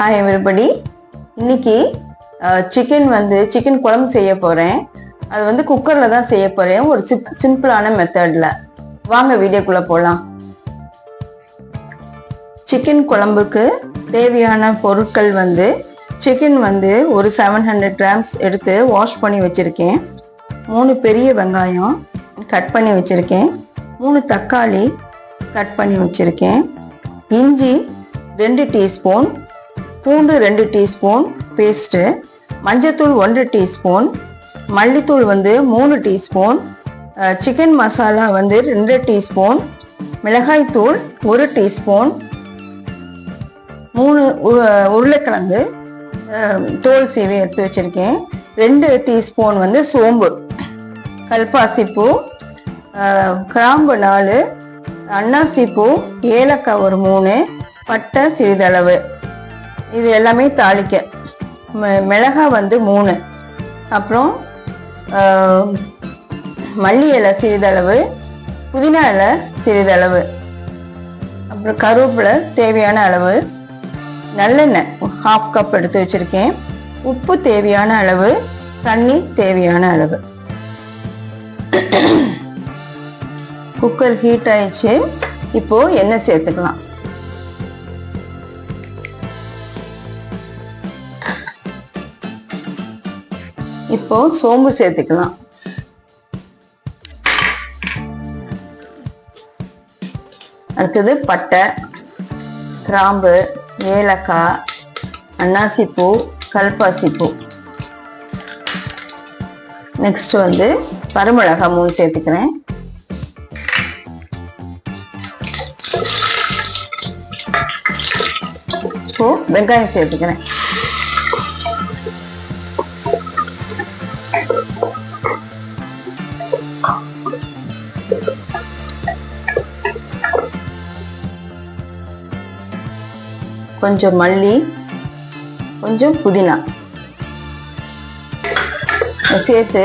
Hi everybody இன்னைக்கு chicken வந்து chicken குழம்பு செய்ய போகிறேன் அது வந்து குக்கரில் தான் செய்ய போகிறேன் ஒரு சிப் சிம்பிளான மெத்தடில் வாங்க வீடியோக்குள்ளே போகலாம் சிக்கன் குழம்புக்கு தேவையான பொருட்கள் வந்து சிக்கன் வந்து ஒரு செவன் ஹண்ட்ரட் கிராம்ஸ் எடுத்து வாஷ் பண்ணி வச்சுருக்கேன். மூணு பெரிய வெங்காயம் கட் பண்ணி வச்சுருக்கேன். மூணு தக்காளி கட் பண்ணி வச்சுருக்கேன். இஞ்சி ரெண்டு டீஸ்பூன் பூண்டு ரெண்டு டீஸ்பூன் பேஸ்ட்டு மஞ்சத்தூள் ஒன்று டீஸ்பூன் மல்லித்தூள் வந்து மூணு டீஸ்பூன் சிக்கன் மசாலா வந்து ரெண்டு டீஸ்பூன் மிளகாய்த்தூள் ஒரு டீஸ்பூன் மூணு உ- உருளைக்கிழங்கு தோல் சீவி எடுத்து வச்சுருக்கேன். ரெண்டு டீஸ்பூன் வந்து சோம்பு கல்பாசிப்பூ கிராம்பு நாலு அன்னாசிப்பூ ஏலக்காய் ஒரு மூணு பட்டை சிறிதளவு. இது எல்லாமே தாளிக்க. மிளகாய் வந்து மூணு. அப்புறம் மல்லி இலை சிறிதளவு புதினா இலை சிறிதளவு அப்புறம் கருவேப்பிலை தேவையான அளவு நல்லெண்ணெய் ஹாஃப் கப் எடுத்து வச்சுருக்கேன். உப்பு தேவையான அளவு தண்ணி தேவையான அளவு. குக்கர் ஹீட் ஆயிடுச்சு. இப்போது எண்ணெய் சேர்த்துக்கலாம். இப்போ சோம்பு சேர்த்துக்கலாம். அடுத்தது பட்டை கிராம்பு ஏலக்காய் அன்னாசிப்பூ கல்பாசிப்பூ. நெக்ஸ்ட் வந்து பருமிளகாய் மூணு சேர்த்துக்கிறேன். இப்போ வெங்காயம் சேர்த்துக்கிறேன். கொஞ்சம் மல்லி கொஞ்சம் புதினா. சேர்த்து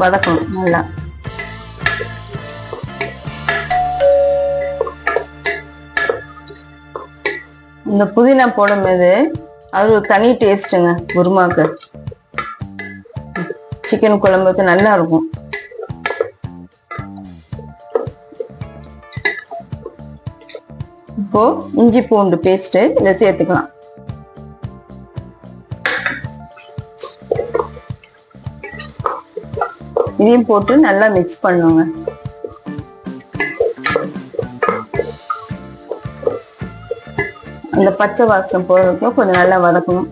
வதக்கணும் நல்லா. இந்த புதினா போடும்போது அது ஒரு தனி டேஸ்ட்டுங்க குருமாக்கு சிக்கன் குழம்புக்கு நல்லா இருக்கும். இப்போ இஞ்சி பூண்டு பேஸ்ட்டு இதை சேர்த்துக்கலாம். இதையும் போட்டு நல்லா மிக்ஸ் பண்ணுங்க. அந்த பச்சை வாசம் போற கொஞ்சம் நல்லா வதக்கணும்.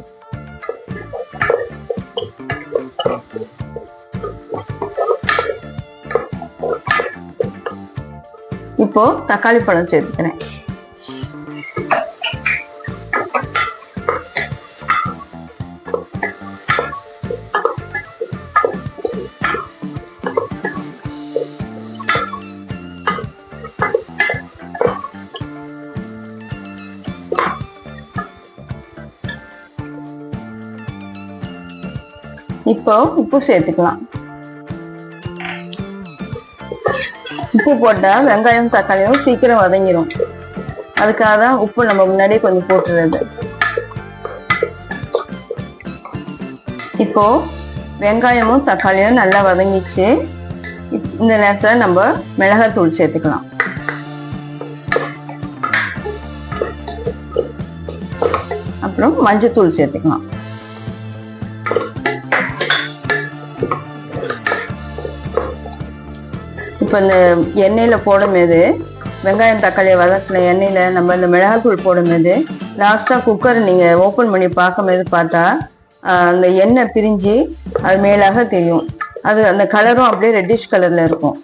இப்போ தக்காளி பழம் சேர்த்துக்கிறேன். இப்போ உப்பு சேர்த்துக்கலாம். உப்பு போட்டா வெங்காயம் தக்காளியும் சீக்கிரம் வதங்கிரும். அதுக்காக தான் உப்பு நம்ம முன்னாடியே கொஞ்சம் போட்டுறது. இப்போ வெங்காயமும் தக்காளியும் நல்லா வதங்கிச்சு. இந்த நேரத்தில் நம்ம மிளகாத்தூள் சேர்த்துக்கலாம். அப்புறம் மஞ்சத்தூள் சேர்த்துக்கலாம். இப்போ இந்த எண்ணெயில் போடும்போது வெங்காயம் தக்காளியை வதக்கின எண்ணெயில் நம்ம இந்த மிளகாத்தூள் போடும்போது லாஸ்ட்டாக குக்கர் நீங்கள் ஓப்பன் பண்ணி பார்க்கும்போது பார்த்தா அந்த எண்ணெய் பிரிஞ்சு அது மேலாக தெரியும். அது அந்த கலரும் அப்படியே ரெட்டிஷ் கலரில் இருக்கும்.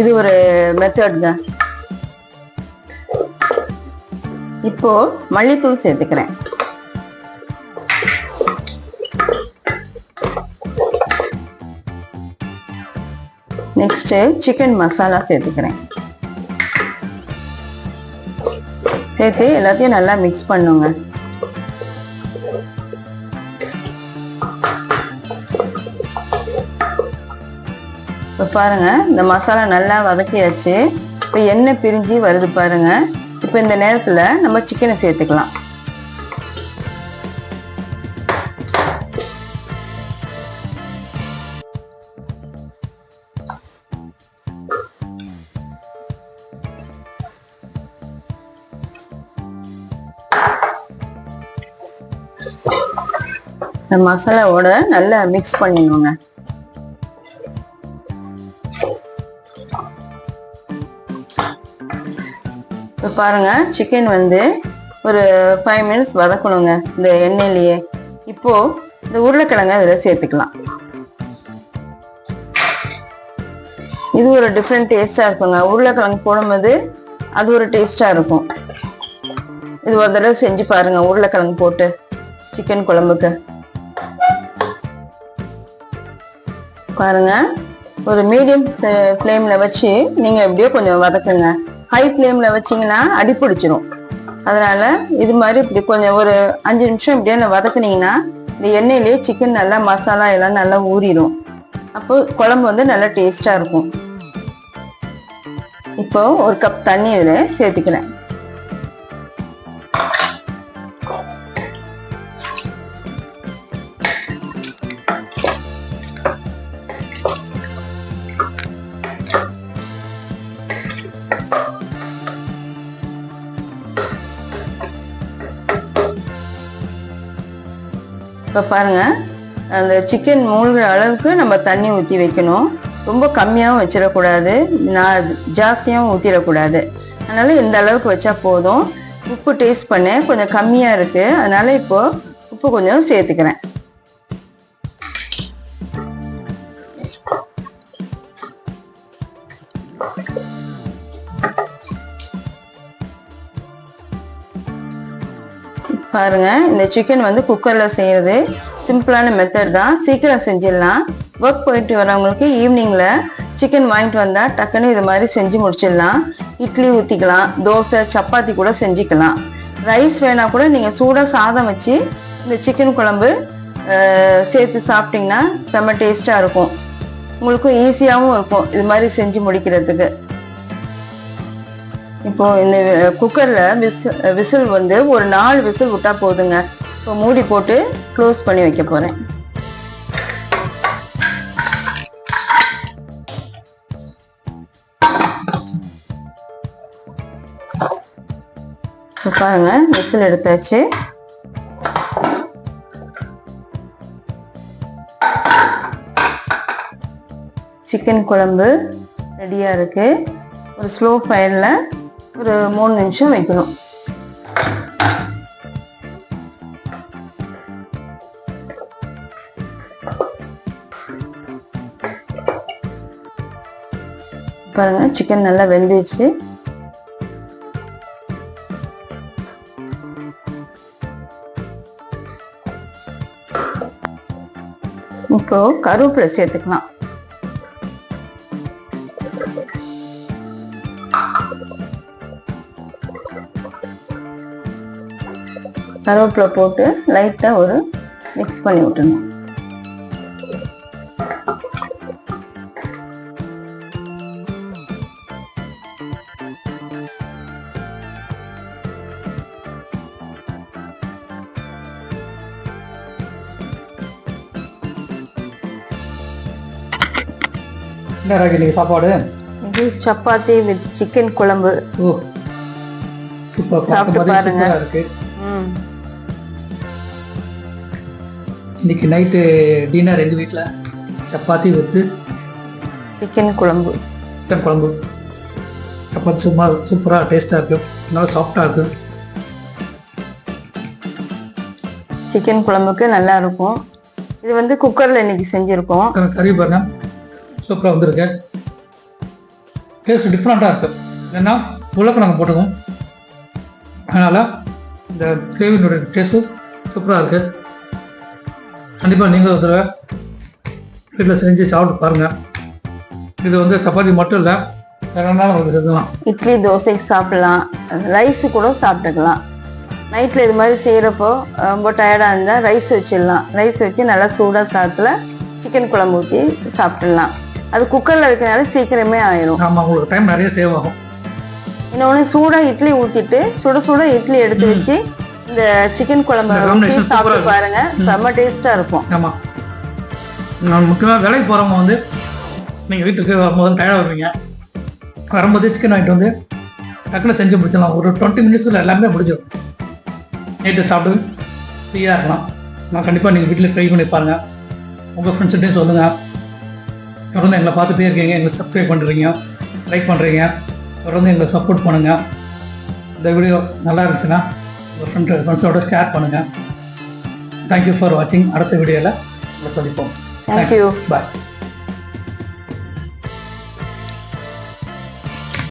இது ஒரு மெத்தட் தான். இப்போ மல்லித்தூள் சேர்த்துக்கிறேன். நெக்ஸ்ட்டு சிக்கன் மசாலா சேர்த்துக்கிறேன். சேர்த்து எல்லாத்தையும் நல்லா மிக்ஸ் பண்ணுங்க. இப்போ பாருங்க இந்த மசாலா நல்லா வதக்கியாச்சு. இப்போ எண்ணெய் பிரிஞ்சு வருது பாருங்க. இப்போ இந்த நேரத்தில் நம்ம சிக்கனை சேர்த்துக்கலாம். இந்த மசாலாவோட நல்லா மிக்ஸ் பண்ணிடுவோங்க. இப்போ பாருங்க சிக்கன் வந்து ஒரு ஃபைவ் மினிட்ஸ் வதக்கணுங்க இந்த எண்ணெயிலேயே. இப்போ இந்த உருளைக்கிழங்க அதில் சேர்த்துக்கலாம். இது ஒரு டிஃப்ரெண்ட் டேஸ்டாக இருக்குங்க. உருளைக்கிழங்கு போடும்போது அது ஒரு டேஸ்டாக இருக்கும். இது ஒரு தடவை செஞ்சு பாருங்க உருளைக்கிழங்கு போட்டு சிக்கன் குழம்புக்கு. பாருங்கள் ஒரு மீடியம் ஃப்ளேமில் வச்சு நீங்கள் எப்படியோ கொஞ்சம் வதக்குங்க. ஹை ஃப்ளேமில் வச்சிங்கன்னா அடி பிடிச்சிரும். அதனால் இது மாதிரி இப்படி கொஞ்சம் ஒரு அஞ்சு நிமிஷம் இப்படியே வதக்குனீங்கன்னா இந்த எண்ணெயிலேயே சிக்கன் நல்லா மசாலா எல்லாம் நல்லா ஊறிடும் அப்போது குழம்பு வந்து நல்லா டேஸ்ட்டாக இருக்கும். இப்போ ஒரு கப் தண்ணி இதில் சேர்த்துக்கிறேன். இப்போ பாருங்கள் அந்த சிக்கன் மூழ்கிற அளவுக்கு நம்ம தண்ணி ஊற்றி வைக்கணும். ரொம்ப கம்மியாகவும் வச்சிடக்கூடாது. நான் ஜாஸ்தியாகவும் ஊற்றிடக்கூடாது அதனால் இந்த அளவுக்கு வச்சா போதும். உப்பு டேஸ்ட் பண்ணேன் கொஞ்சம் கம்மியாக இருக்குது அதனால் இப்போது உப்பு கொஞ்சம் சேர்த்துக்கிறேன். பாருங்கள் இந்த சிக்கன் வந்து குக்கரில் செய்கிறது சிம்பிளான மெத்தட் தான். சீக்கிரம் செஞ்சிடலாம். ஒர்க் போயிட்டு வரவங்களுக்கு ஈவினிங்கில் சிக்கன் வாங்கிட்டு வந்தால் டக்குன்னு இது மாதிரி செஞ்சு முடிச்சிடலாம். இட்லி ஊற்றிக்கலாம் தோசை சப்பாத்தி கூட செஞ்சுக்கலாம். ரைஸ் வேணால் கூட நீங்கள் சூடாக சாதம் வச்சு இந்த சிக்கன் குழம்பு சேர்த்து சாப்பிட்டிங்கன்னா செம்ம டேஸ்ட்டாக இருக்கும். உங்களுக்கும் ஈஸியாகவும் இருக்கும். இது மாதிரி செஞ்சு முடிக்கிறதுக்கு. இப்போ இந்த குக்கரில் விசில் விசில் வந்து ஒரு நாலு விசில் விட்டா போதுங்க. இப்போ மூடி போட்டு க்ளோஸ் பண்ணி வைக்க போகிறேன் பாருங்க விசில் எடுத்தாச்சு. சிக்கன் குழம்பு ரெடியாக இருக்கு. ஒரு ஸ்லோ ஃபயரில் ஒரு மூணு நிமிஷம் வைக்கணும். பாருங்க சிக்கன் நல்லா வெந்துச்சு இப்போ கருவேப்பிலை சேர்த்துக்கலாம். கருவேப்பிலை போட்டு லைட்டாக ஒரு மிக்ஸ் பண்ணி விட்டுணும் என்ன ராகி இன்னைக்கு சாப்பாடு? இது chapati with chicken kuzhambu. Oh super. இருக்கு. ம். இன்னைக்கு நைட்டு டின்னர் எங்கள் வீட்டில் chapati with chicken kuzhambu. Chicken kuzhambu. Chapati சும்மா சூப்பராக டேஸ்ட்டாக இருக்கு. நல்லா சாஃப்டாக இருக்கு. சிக்கன் குழம்புக்கு நல்லா இருக்கும். இது வந்து குக்கரில் இன்னைக்கு செஞ்சுருக்கோம். கறி பாருங்க. சூப்பராக வந்திருக்கு. டேஸ்ட் டிஃப்ரெண்ட்டாக இருக்கு. ஏன்னா உலக்க நாங்கள் போட்டுக்கோம் அதனால் இந்த கிரேவினுடைய டேஸ்ட்டு சூப்பராக இருக்கு. கண்டிப்பாக நீங்கள் ஒரு தடவை வீட்டில் செஞ்சு சாப்பிட்டு பாருங்கள் இது வந்து சப்பாத்தி மட்டும் இல்லை இட்லி தோசைக்கு சாப்பிடலாம். ரைஸ் கூட சாப்பிட்டுக்கலாம். நைட்டில் இது மாதிரி செய்கிறப்போ ரொம்ப டயர்டாக இருந்தால் ரைஸ் வச்சிடலாம். ரைஸ் வச்சு நல்லா சூடாக சாதத்தில் சிக்கன் குழம்பு ஊற்றி சாப்பிட்டுடலாம். அது குக்கரில் வைக்கிறனால சீக்கிரமே ஆயிரும். ஆமாம் உங்களுக்கு டைம் நிறைய சேவ் ஆகும். இன்னொன்று சூடாக இட்லி ஊற்றிட்டு சுட சுட இட்லி எடுத்து வச்சு இந்த சிக்கன் குழம்பு சாப்பிட்டு பாருங்க. செம்ம டேஸ்ட்டாக இருக்கும். நான் முக்கியமாக வேலைக்கு போகிறவங்க வந்து நீங்கள் வீட்டுக்கு வரும்போது டயர்டாக வருவீங்க. வரும்போது சிக்கன் வாங்கிட்டு வந்து டக்குனு செஞ்சு முடிச்சிடலாம். ஒரு டுவெண்ட்டி மினிட்ஸில் எல்லாமே முடிஞ்சிடும். நைட்டு சாப்பிட்டு ஃப்ரீயாக இருக்கலாம். நான் கண்டிப்பாக நீங்கள் வீட்டில் ட்ரை பண்ணி பாருங்கள் உங்கள் ஃப்ரெண்ட்ஸ்கிட்டையும் சொல்லுங்கள் தொடர்ந்து எங்களை பார்த்துட்டே இருக்கீங்க. எங்களை சப்ஸ்கிரைப் பண்ணுறீங்க லைக் பண்ணுறீங்க தொடர்ந்து எங்களை சப்போர்ட் பண்ணுங்கள் இந்த வீடியோ நல்லா இருந்துச்சுன்னா உங்கள் ஃப்ரெண்ட் ஃப்ரெண்ட்ஸோட ஷேர் பண்ணுங்கள் தேங்க்யூ ஃபார் வாட்சிங் அடுத்த வீடியோவில் உங்களை சந்திப்போம். You. பாய்